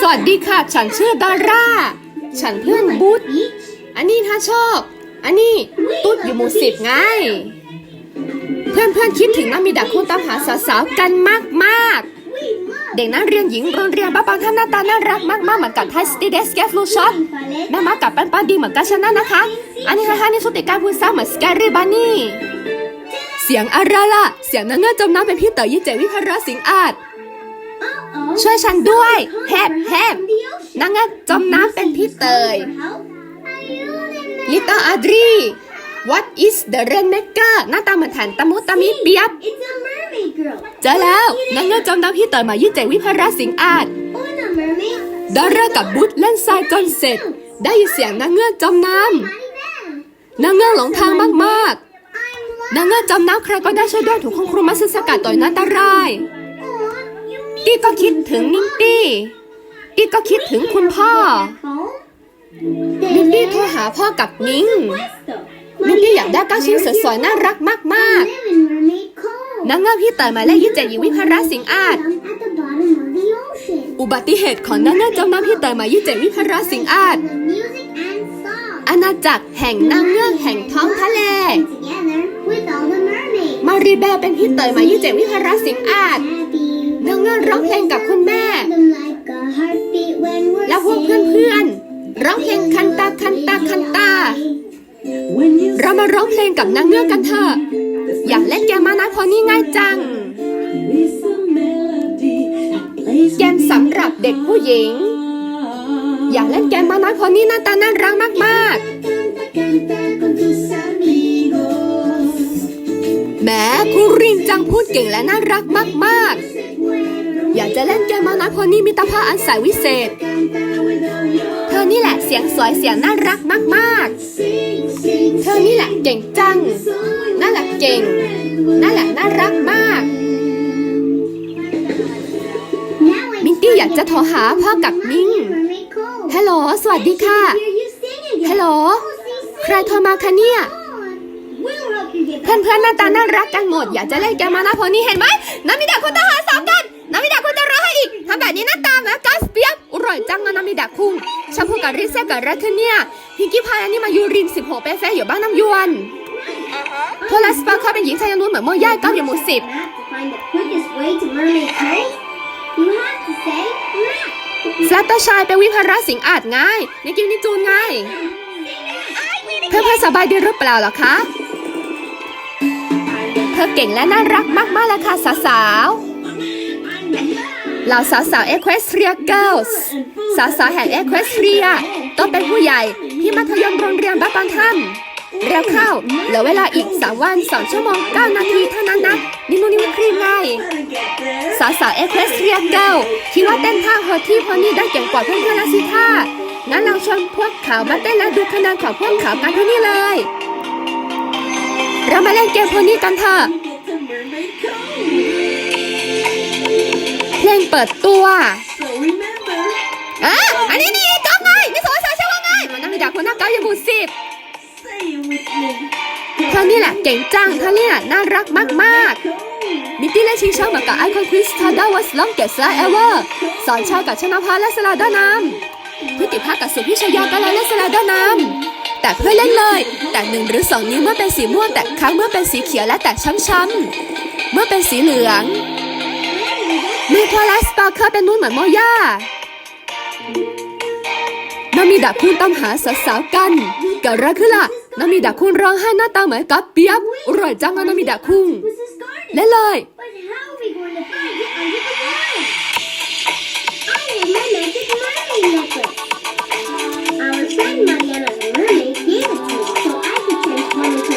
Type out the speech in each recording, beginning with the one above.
สวัสดีค่ะ ฉันชื่อดาร่า ฉันเพื่อนบุ๊ดอันนี้ถ้าชอบ อันนี้ตุ๊ดอยู่หมู่สิบไง เพื่อนเพื่อนคิดถึงน้ามิดาคุณตามหาสาวๆกันมากมากเด็กนักเรียนหญิงโรงเรียนบ้าปังท่านหน้าตาน่ารักมากๆเหมือนกับไทสตีเดสแกฟลูช็อตแม่มากับปันปันดีเหมือนกันชนะนะคะ อันนี้นะคะนี่สุดติการพูดซ้ำเหมือนสแกรี่บานนี่เสียงอะไรล่ะ เสียงนางเงือจมน้ำเป็นพี่เต๋อยี่เจวิพระสิงห์อาจ ช่วยฉันด้วยแฮบแฮบนางเงือจมน้ำเป็นพี่เตย Little Adri What is the rainmaker หน้าตาเหมือนฐานตะมุตะมิเปียบ เจอแล้วนางเงือกจมน้ำพี่เตยมายี่เจวิพระสิงอาจดารากับบุ๊ดเล่นทรายจนเสร็จ ได้ยินเสียงนางเงือกจมน้ำนางเงือกหลงทางมากๆนางเงือกจมน้ำใครก็ได้ช่วยด้วยถูกคุณครูมาซึสกัดต่อยหนันตราย ตี้ก็คิดถึงนิงตี้ตี้ก็คิดถึงคุณพ่อ home. นิงตี้โทรหาพ่อกับนิ้ง Puesto. นิงตี้อยากได้ก้าวชิ้นสวยๆน่ารักมาก Live in mermaid cove. ๆนางเงือกพี่เตยหมายเลขยี่เจ็ดหญิงวิภาระสิงห์อาจ Down at the bottom of the ocean. อุบัติเหตุของนางเงือกจมน้ำพี่เตยหมายยี่เจ็ดวิภาระสิงห์อาจ The music and song. อาณาจักรแห่งนางเงือกแห่งท้องทะเล Together with all the mermaids. มารีเบลเป็นพี่เตยหมายยี่เจ็ดวิภาระสิงห์อาจ นางเงือกร้องเพลงกับคุณแม่ และพวกเพื่อนๆร้องเพลงคันตาคันตาคันตา เรามาร้องเพลงกับนางเงือกกันเถอะอยากเล่นเกมมานะพอนี่ง่ายจัง เกมสำหรับเด็กผู้หญิง อยากเล่นเกมมานะพอนี่หน้าตาน่ารักมากๆแหมครูรินจังพูดเก่งและน่ารักมากๆ อยากจะเล่นเกมมานะพอนี่มิตรภาพอันแสนวิเศษ เธอนี่แหละเสียงสวยเสียงน่ารักมากๆ เธอนี่แหละเก่งจังนั่นแหละเก่งนั่นแหละน่ารักมากมิงตี้อยากจะโทรหาพ่อกับมิงฮัลโหลสวัสดีค่ะฮัลโหลใครโทรมาคะเนี่ยเพื่อนเพื่อนๆหน้าตาน่ารักกันหมด อยากจะเล่นเกมมานะพอนี่เห็นไหมน้ำมิดาคุณตาหาสอง ดาคุงชมพูกับริเซ่เกิดอะไรขึ้นเนี่ยพิงกี้พายอันนี้มายูริน16เป๊ะๆอยู่บ้านน้ำยวนโทรสปาร์คเป็นหญิงชายยังรู้เหมือนโมย่าก้าวอยู่หมู่สิบแฟลตเตอร์ชายเป็นวิภาระสิงห์อาจง่ายในกิวนิจูนง่ายเพื่อนเพื่อนๆสบายดีหรือเปล่าเหรอคะเธอเก่งและน่ารักมากๆเลยค่ะสาวๆ เหล่าสาวเอควสเทียเกิลส์สาวๆแห่งเอควสเทียต้องเป็นผู้ใหญ่ที่มัธยมโรงเรียนบ้านปังถ้ำเร็วเข้าเหลือเวลาอีก 3 วัน 2 ชั่วโมง 9 นาทีเท่านั้นนะ นี่นู่นนี่ครีมไงสาวสาวเอควสเทียเกิลคิดว่าเต้นท่าเฮอร์ที่พอนี่ได้เก่งกว่าเพื่อนๆแล้วสิท่างั้นเราชวนพวกเขามาเต้นและดูคะแนนของพวกเขากันที่นี่เลย เรามาเล่นเกมพวกนี้กันเถอะ งเปิดตัวอะอันนี้นี่ก๊อฟไงนี่สาวสาวชื่อว่าไงมันนั่งมีดาคนหน้าเก้าอยู่บูสิบเธอนี่แหละเก่งจังเธอเนี่ยน่ารักมากๆมิตตี้และชิงช่องเหมือนกับไอคอนคริสทาดาวัสลองเกสและเอเวอร์สอนชายกับชนะพาและสลาดานามพิติภาคกับสุพิชยากาลาและสลาดานามแต่เพื่อเล่นเลย แต่หนึ่งหรือสองนิ้วเมื่อเป็นสีม่วงแต่ครั้งเมื่อเป็นสีเขียวและแต่ช้ำๆเมื่อเป็นสีเหลือง มีโทรสปาร์เคอร์เป็นนุ่นเหมือนโมย่านามีดาคุณตามหาสาวๆกันเกิดอะไรขึ้นล่ะนามีดาคุณร้องไห้หน้าตาเหมือนกับเปียบอร่อยจังนามีดาคุงเล่นเลย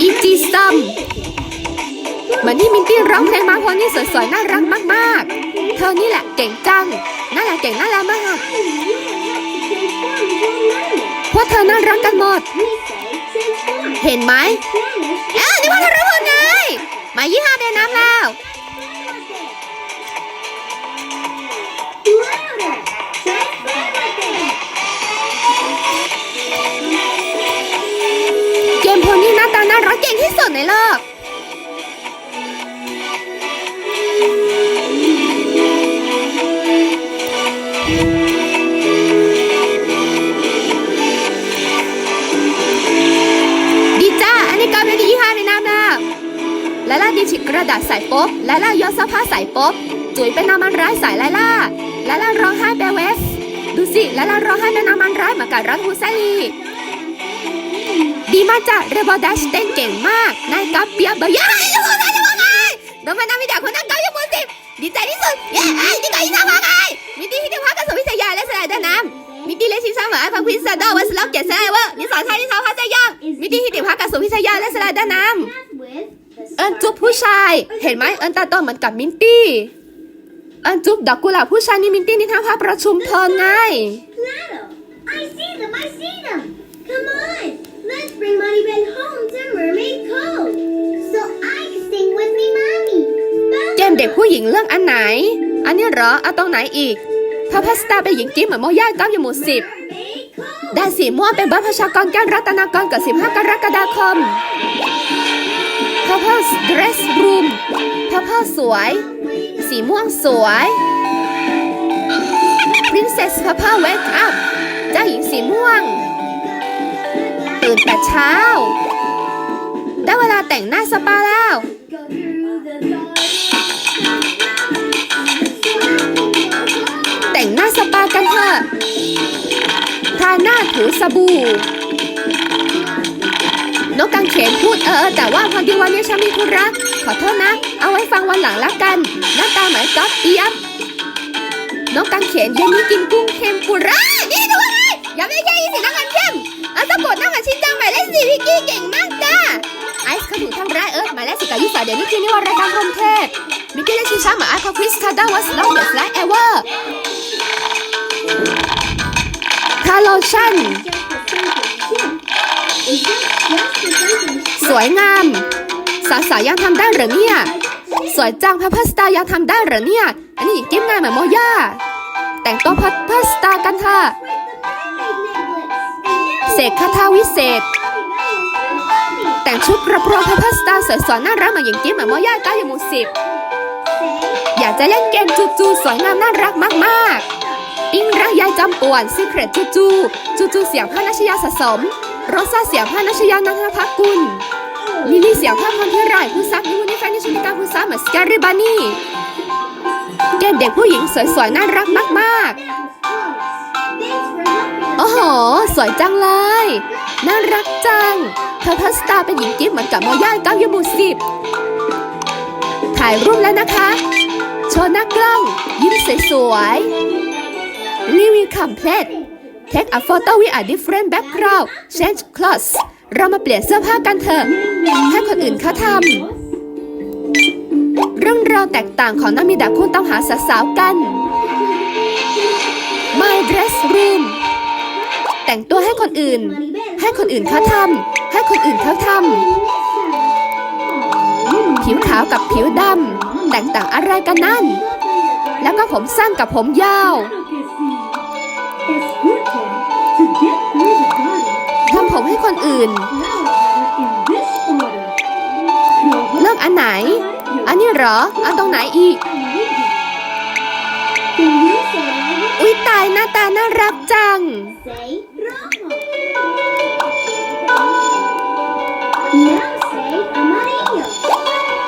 อีจีซัมเหมือนที่มินตี้ร้องเพลงมาพอนี่สวยๆน่ารักมากๆ เธอนี่แหละเก่งจัง น่าแหละเก่งน่ารักมากพวกเธอน่ารักกันหมด We say transform. เห็นไหม Promise. เอ้านี่ว่าเธอรู้คนไงมายี่ห้าเดน้ำแล้ว Louder. Transform with it. เกมโพนี่หน้าตาน่ารักเก่งที่สุดในโลก ดีจ้า อันนี้ก็เป็นยี่ห้อในน้ำนะลาล่าดีฉิกกระดาษใส่โป๊บลาล่ายอดเสื้อผ้าใส่โป๊บจุ๋ยเป็นน้ำมันร้ายใส่ลาล่าลาล่าร้องไห้แบเวส ดูสิลาล่าร้องไห้เป็นน้ำมันร้ายมือนกับรันฮูซาลีดีมากจ้ะเรเบอร์ดัชเต้นเก่งมากนายกับเปียบเบย์ยังไงยั ชาย เห็นไหมเอิญตาโตเหมือนกับมินตี้ เอิญจุ๊บดอกกุหลาบผู้ชายนี่มินตี้นี่ทางภาพประชุมเพลินไง Plato. I see them. I see them. Come on. Let's bring Money Ben home to Mermaid Cove so I can sing with me, mommy. เกมเด็กผู้หญิงเรื่องอันไหน อันนี้เหรอเอาตรงไหนอีกพระพัสตาเป็นหญิงกิ๊มเหมือนโมย่าก้าวอยู่หมู่สิบ Mermaid Cove. ด้านสีม่วงเป็นเบิร์ดประชากรแก้วรัตนากรเกิด15 กรกฎาคม Purple Dress Room Purple สวย สีม่วงสวย Princess Purple Wake Up เจ้าหญิงสีม่วง ตื่นแต่เช้า ได้เวลาแต่งหน้าสปาแล้ว แต่งหน้าสปากันเถอะทาหน้าถูสบู่ นกกังเขนพูดเออแต่ว่าพอดีวันนี้ฉันมีธุระขอโทษนะ เอาไว้ฟังวันหลังละกัน หน้าตาเหมือนก๊อฟเอียบนกกังเขนเย็นนี้กินกุ้งเค็มปุระนี่ดูอะไรอย่าไม่แค่ยีสิน้ำมันเข้มเอาสะกดน้ำมันชิ้นจังหมายเลขสี่พี่กี้เก่งมากจ้าไอซ์เขาถูกทำร้ายเอิร์ธหมายเลขสิบกับยี่สิบเดี๋ยวนี้คืนนี้วันรายการพรมเทพมิกกี้เลชิช้าหมาไอคอคริสคาร์ดาวัสล็อกเดสไลท์เอเวอร์ทาร์โลชั่น สวยงาม สาวสาวยังทำได้หรือเนี่ย สวยจังพัพพสตาร์ยังทำได้หรือเนี่ย อันนี้หญิงเก็บงานเหมือนโมย่า แต่งตัวพัพพสตาร์กันเถอะเสกคาถาวิเศษ แต่งชุดกระโปรงพัพพสตาร์สวยๆน่ารักเหมือนหญิงเก็บเหมือนโมย่าก้าอยู่หมู่สิบอยากจะเล่นเกมจูจูสวยงามน่ารักมากๆอิงรักยายจำป่วนซีเครตจูจูจูจูเสียงพระนัชยาสะสมโรซาเสียงพระนัชยานันทพักกุ ลิลี่เสียงภาพคนที่ไรายผู้ซักนิวนิแฟนนิชินิกาผู้ซักเหมือนสแกริบานี่เกมเด็กผู้หญิงสวยๆ น่ารักมากๆ โอ้โห สวยจังเลย น่ารักจัง เธอพัสตาเป็นหญิงกิฟเหมือนกับโมย่าเก้ายูมูสิบถ่ายรูปแล้วนะคะ โชว์หน้ากล้อง ยิ้มสวยๆ รีวิว complete Take a photo with a different background Change clothes เรามาเปลี่ยนเสื้อผ้ากันเถอะ ให้คนอื่นเขาทำเรื่องราวแตกต่างของนามิดาคุณต้องหาสาวๆกัน My dress room แต่งตัวให้คนอื่น ให้คนอื่นเขาทำให้คนอื่นเขาทำผิวขาวกับผิวดำแตกต่างอะไรกันนั่น แล้วก็ผมสั้นกับผมยาว คนอื่น เลือกอันไหน อันนี้เหรออันตรงไหนอีก อุ๊ยตายหน้าตาน่ารักจัง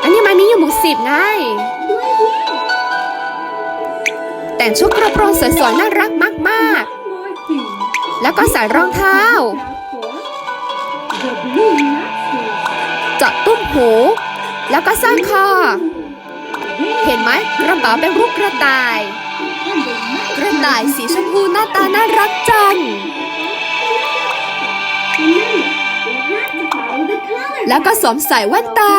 อันนี้มันมีอยู่หมู่สิบไง แต่งชุดกระโปรงสวยๆน่ารักมาก ๆ แล้วก็ใส่รองเท้า เจาะตุ้มหู แล้วก็สร้อยคอ เห็นไหมกระเป๋าเป็นรูปกระต่าย กระต่ายสีชมพูหน้าตาน่ารักจัง แล้วก็สวมใส่แว่นตา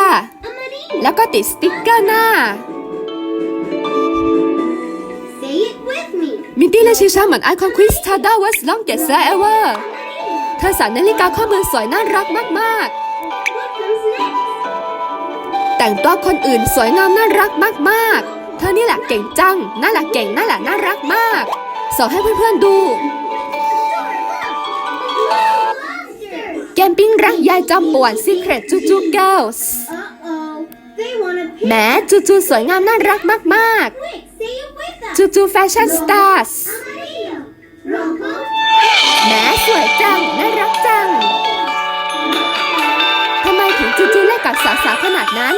แล้วก็ติดสติ๊กเกอร์หน้า Say it with me. มินตี้และชิชาเหมือนไอคอนควิสทาดาวัสลองเกตเซเอเวอร์เธอใส่นาฬิกาข้อมือสวยน่ารักมาก What comes next? ๆแต่งตัวคนอื่นสวยงามน่ารักมากๆ เธอนี่แหละเก่งจังน่าแหละเก่งน่าแหละน่ารักมากส่งให้เพื่อนๆดู Lobsters. เกมปิ้งรักยายจอมป่วน Secret จูจู Girls Uh-oh. They want a แหม picture. จูจูสวยงามน่ารักมาก Quick, say it with us. ๆจูจูแฟชั่นสตาร์ส Amarillo. แหมสวยจัง น่ารักจัง ทำไมถึงจูจูเล่นกับสาวๆขนาดนั้น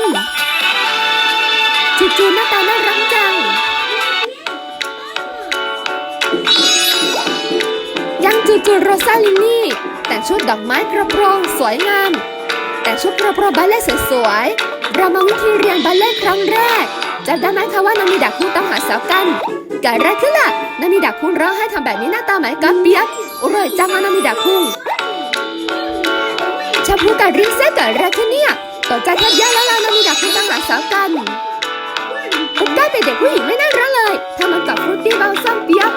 จูจูหน้าตาน่ารักจัง ยังจูจูโรซาลินี่ แต่งชุดดอกไม้กระโปรงสวยงาม แต่งชุดกระโปรงบัลเล่สวยๆ เรามาวิธีเรียนบัลเล่ครั้งแรกจำได้ไหมคะว่านามิดาคุงต้องหาสาวกัน เกิดอะไรขึ้นล่ะนามิดาคุงร้องให้ทำแบบนี้หน้าตาไหมกับเปียกอร่อยจังอะนามิดาคุงชาพูกับริเซ่เกิดอะไรขึ้นเนี่ยตกใจแทบแย่แล้วล่ะนามิดาคุงต้งหาสาวกันปุ๊กก้าเป็นเด็กผู้หญิงไม่น่ารักเลยทำมันกับฟรุตตี้เบลซัมเปียก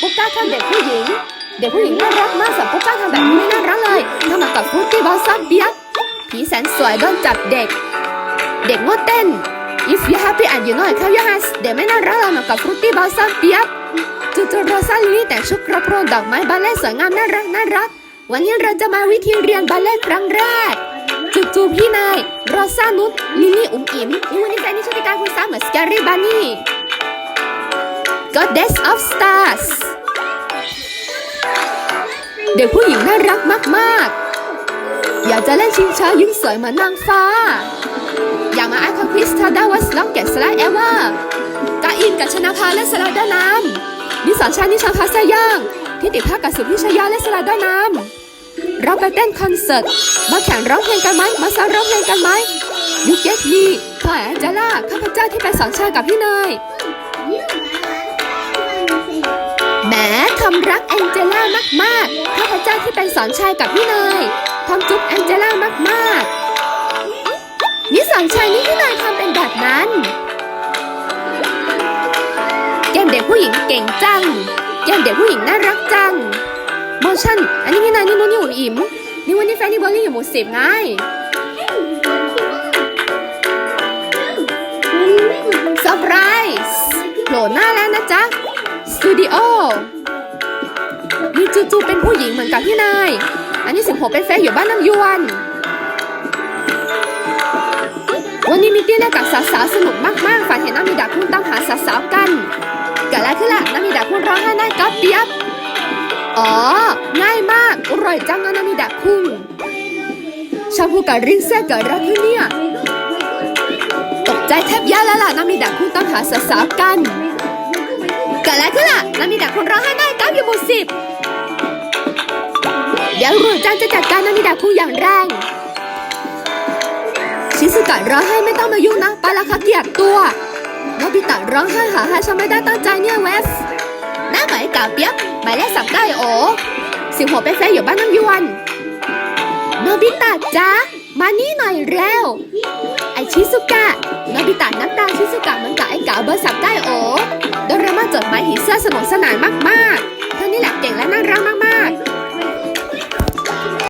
ปุ๊กก้าทำเด็กผู้หญิง เด็กผู้หญิงน่ารักมากสำปุ๊กก้าทำแบบนี้ไม่น่ารักเลยทำมันกับฟรุตตี้เบลซัมเปียกผีแสนสวยโดนจับเด็ก เด็กงดเต้น If you happy and you know it เขายังไงเด็กไม่น่ารักเลยเหมือนกับฟรุตตี้บอลซัมเปียบจูจูโรซาลีแต่งชุดกระโปรงดอกไม้บัลเล่สวยงามน่ารักน่ารัก วันนี้เราจะมาวิธีเรียนบัลเล่ครั้งแรกจูจูพี่นายโรซานุชลิลลี่อุ๋มอิ๋มนี่วันนี้ใจนี่ช่วยการคุณสามเหมือนสแกรี่บานี่ Goddess of Stars เด็กผู้หญิงน่ารักมากๆ อยากจะเล่นชิงช้ายิ้มสวยเหมือนนางฟ้า อย่ามาไอคอนควิสทาดาวัสล็อกเกตสไลด์เอเวอร์กาอินกับชนะพาและสไลด์ด้านน้ำนิสสันชานิชาพาสย่างที่ติดภาคกับสุพิชยาและสไลด์ด้านน้ำเราไปเต้นคอนเสิร์ต มาแข่งร้องเพลงกันไหม มาซ้อมร้องเพลงกันไหมยูเกตมีพอแอนเจล่าข้าพเจ้าที่ไปสอนชายกับพี่เนยแหมคำรักแองเจล่ามากๆ ข้าพเจ้าที่เป็นสอนชายกับพี่เนยทำจุ๊บแองเจล่ามากๆ นิสัยชายนี่ที่นายทำเป็นแบบนั้นเกมเด็กผู้หญิงเก่งจังเกมเด็กผู้หญิงน่ารักจังโมชั่น อันนี้นี่นายนี่โมนี่อุ่นอิ่มนี่วันนี้แฟนนี่เบอลลี่อยู่หมู่สิบไงเซอร์ไพรส์โผล่หน้าแล้วนะจ๊ะ สตูดิโอมีจูจูเป็นผู้หญิงเหมือนกับพี่นาย อันนี้สิบหกเป็นแฟนอยู่บ้านน้ำยวน วันนี้มีตี้เล่นกับสาวๆสนุกมากๆฝันเห็นนามิดาคุณตามหาสาวๆกันเกิดอะไรขึ้นล่ะนามิดาคุณร้องไห้ได้ก๊อบเปียบอ๋อ ง่ายมาก อร่อยจังนะนามิดาคุณชาพูกับรินเซ่เกิดอะไรขึ้นเนี่ยตกใจแทบแย่แล้วล่ะนามิดาคุณตามหาสาวๆกันเกิดอะไรขึ้นล่ะนามิดาคุณร้องไห้ได้ก๊อบอยู่หมู่สิบเดี๋ยวรูจังจะจัดการนามิดาคุณอย่างแรง ชิสุกะร้องไห้ไม่ต้องมายุ่งนะไปาราคาเกลียดตัวโนบิตะร้องไห้หาให้ฉันไม่ได้ตั้งใจเนี่ยเวสหน้าหมายกาเปียกหมายเลขสับได้โอสิวหัวเป็นแฟอยู่บ้านน้ำยวนโนบิตะจ้ามานี่หน่อยเร็ว ไอชิสุกะโนบิตะน้ำตาชิสุกะมือนกับไอ้เก๋าเบอร์สับได้โอโดเรมอนจดหมายผีเสื้อสนุกสนานมากๆเธอนี่แหละเก่งและน่ารักมากๆ